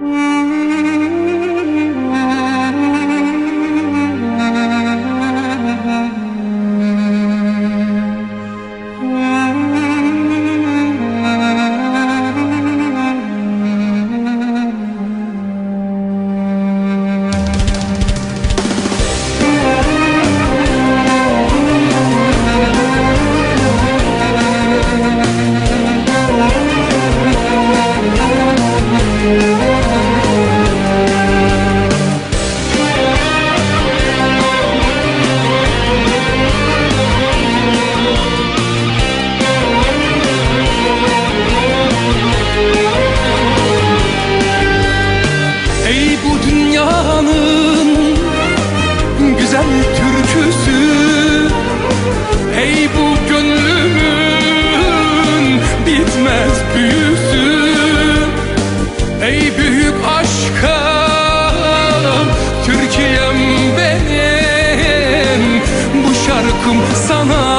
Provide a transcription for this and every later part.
Yeah. Bu şarkım sana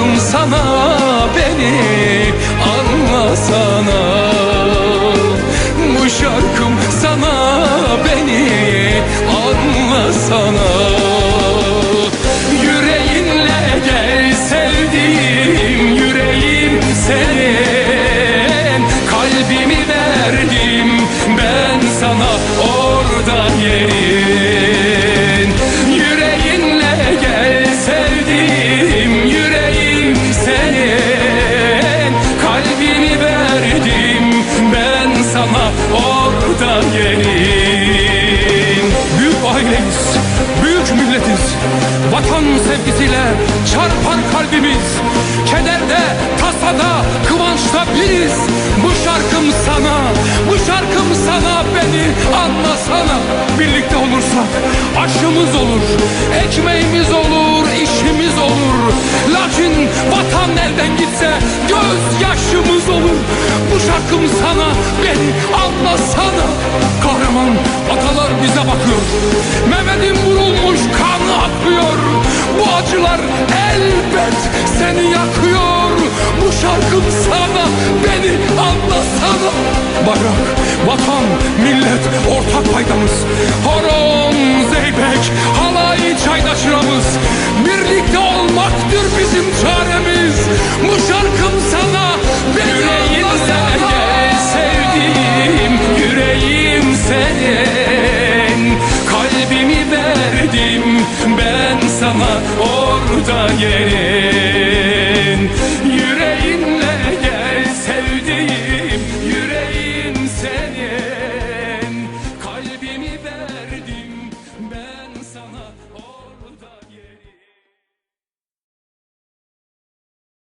şarkım sana beni anlasana. Bu şarkım sana beni yerin Büyük aileyiz, büyük milletiz Vatan sevgisiyle çarpar kalbimiz. Kederde, tasada, kıvançta biriz. Bu şarkım sana, bu şarkım sana beni anlasana. Birlikte olursak aşımız olur, ekmeğimiz olur, işimiz olur. Lakin vatan anlasana Kahraman atalar bize bakıyor. Mehmet'in vurulmuş kanı akıyor. Bu acılar elbet seni yakıyor. Bu şarkım sana beni anlasana Bayrak, vatan, millet ortak paydamız. Horon, zeybek, halay, çayda Birlikte olmaktır bizim çaremiz geri